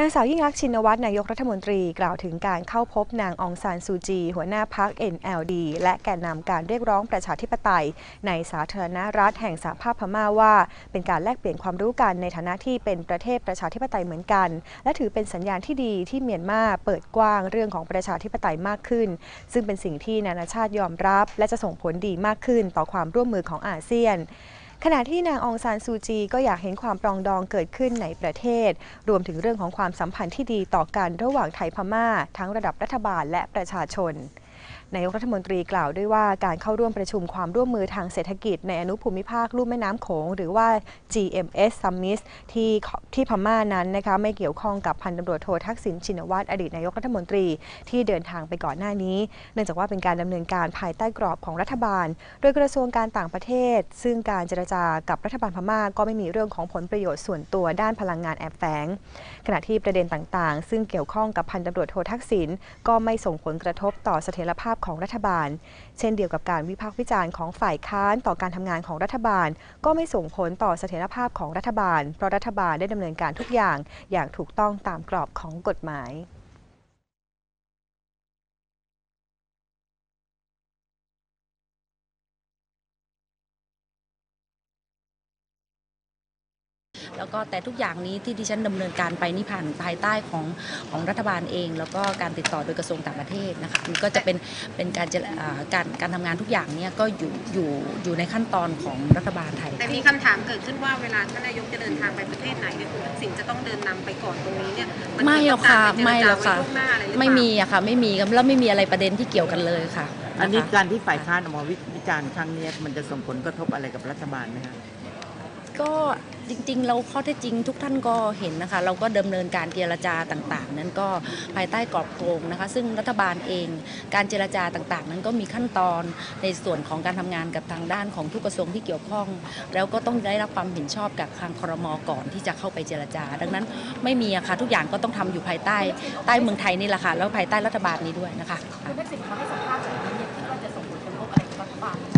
นางสาวยิ่งรักชินวัตรนายกรัฐมนตรีกล่าวถึงการเข้าพบนางองซานซูจี หัวหน้าพัก NLD และแกนนำการเรียกร้องประชาธิปไตย ในสาธารณรัฐแห่งสหภาพพม่าว่า เป็นการแลกเปลี่ยนความรู้กันในฐานะที่เป็นประเทศประชาธิปไตยเหมือนกัน และถือเป็นสัญญาณที่ดีที่เมียนมาเปิดกว้างเรื่องของประชาธิปไตยมากขึ้น ซึ่งเป็นสิ่งที่นานาชาติยอมรับ และจะส่งผลดีมากขึ้นต่อความร่วมมือของอาเซียน ขณะที่นางองซานซูจีก็อยากเห็นความปรองดองเกิดขึ้นในประเทศ รวมถึงเรื่องของความสัมพันธ์ที่ดีต่อกันระหว่างไทยพม่า ทั้งระดับรัฐบาลและประชาชน นายกรัฐมนตรีกล่าวด้วยว่าการเข้าร่วมประชุมความร่วมมือทางเศรษฐกิจในอนุภูมิภาคลุ่มแม่น้ำโขงหรือว่า GMS Summit ที่ที่พม่านั้นนะคะไม่เกี่ยวข้องกับพันตำรวจโททักษิณชินวัตรอดีตนายกรัฐมนตรีที่เดินทางไปก่อนหน้านี้ เนื่องจากว่าเป็นการดำเนินการภายใต้กรอบของรัฐบาล โดยกระทรวงการต่างประเทศ ซึ่งการเจรจากับรัฐบาลพม่าก็ไม่มีเรื่องของผลประโยชน์ส่วนตัวด้านพลังงานแอบแฝง ขณะที่ประเด็นต่างๆ ซึ่งเกี่ยวข้องกับพันตำรวจโททักษิณก็ไม่ส่งผลกระทบต่อเสถียรภาพของรัฐบาล เช่นเดียวกับการวิพากษ์วิจารณ์ของฝ่ายค้านต่อการทำงานของรัฐบาล ก็ไม่ส่งผลต่อเสถียรภาพของรัฐบาล เพราะรัฐบาลได้ดำเนินการทุกอย่างอย่างถูกต้องตามกรอบของกฎหมาย แล้วก็แต่ทุกอย่างนี้ที่ดิฉันดำเนินการไปนี่ผ่านภายใต้ของของรัฐบาลเอง แล้วก็การติดต่อโดยกระทรวงต่างประเทศนะคะมันก็จะเป็นเป็นการจะอ่าการการทำงานทุกอย่างเนี่ยก็อยู่อยู่อยู่ในขั้นตอนของรัฐบาลไทย แต่มีคำถามเกิดขึ้นว่าเวลาท่านนายกจะเดินทางไปประเทศไหนเนี่ยคุณทักษิณจะต้องเดินนำไปก่อนตรงนี้เนี่ยนไม่หรอกค่ะเกิดไม่หรอกค่ะจาปเจจาว้ล่วงหน้าอะรหรือเปล่าไม่มีอะค่ะไม่มีแล้วไม่มีอะไรประเด็นที่เกี่ยวกันเลยค่ะอันนี้ะคะการที่ฝ่ายค้านออกมาวิวิจารณ์ครั้งนี้มันจะส่งผลกระทบอะไรกับรัฐบาลไหมคะก็ จริง ๆ เราข้อเท็จจริงทุกท่านก็เห็นนะคะ เราก็ดำเนินการเจรจาต่าง ๆ นั้นก็ภายใต้กรอบโครงนะคะ ซึ่งรัฐบาลเองการเจรจาต่าง ๆ นั้นก็มีขั้นตอนในส่วนของการทำงานกับทางด้านของทุกกระทรวงที่เกี่ยวข้อง แล้วก็ต้องได้รับความเห็นชอบกับทางครมก่อนที่จะเข้าไปเจรจา ดังนั้นไม่มีอะค่ะทุกอย่างก็ต้องทำอยู่ภายใต้ใต้เมืองไทยนี่แหละค่ะแล้วภายใต้รัฐบาลนี้ด้วยนะคะคุณทักษิณเขาให้สัมภาษณ์แบบนี้เนี่ยคิดว่าจะส่งผลกระทบอะไรกับรัฐบาลไหมเพราะ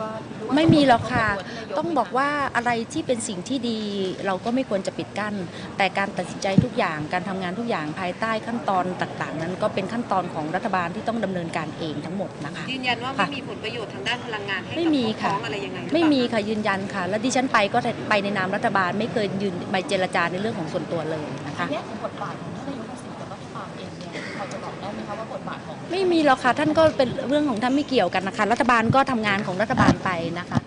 ว่าว่าว่าไม่มีหรอกค่ะตัวท่านนายต้องบอกว่าอะไรที่เป็นสิ่งที่ดีเราก็ไม่ควรจะปิดกั้น แต่การตัดสินใจทุกอย่าง การทำงานทุกอย่างภายใต้ขั้นตอนต่างๆ นั้นก็เป็นขั้นตอนของรัฐบาลที่ต้องดำเนินการเองทั้งหมดนะคะ ยืนยันว่าค่ะไม่มีผลประโยชน์ทางด้านพลังงานให้กับไม่มีพวกค่ะพ้องอะไรยังไงหรือเปล่าไม่มีค่ะยืนยันค่ะ และดิฉันไปก็ไปในนามรัฐบาลไม่เคยยืนไปเจรจาในเรื่องของส่วนตัวเลยนะคะแยกของบทบาทของท่านนายก ความเองเนี่ยพอจะบอกได้ไหมคะว่าบทบาทของ ไม่มีหรอกค่ะท่านก็เป็นเรื่องของท่านไม่เกี่ยวกันนะคะ รัฐบาลก็ทำงานของรัฐบาลไปนะคะ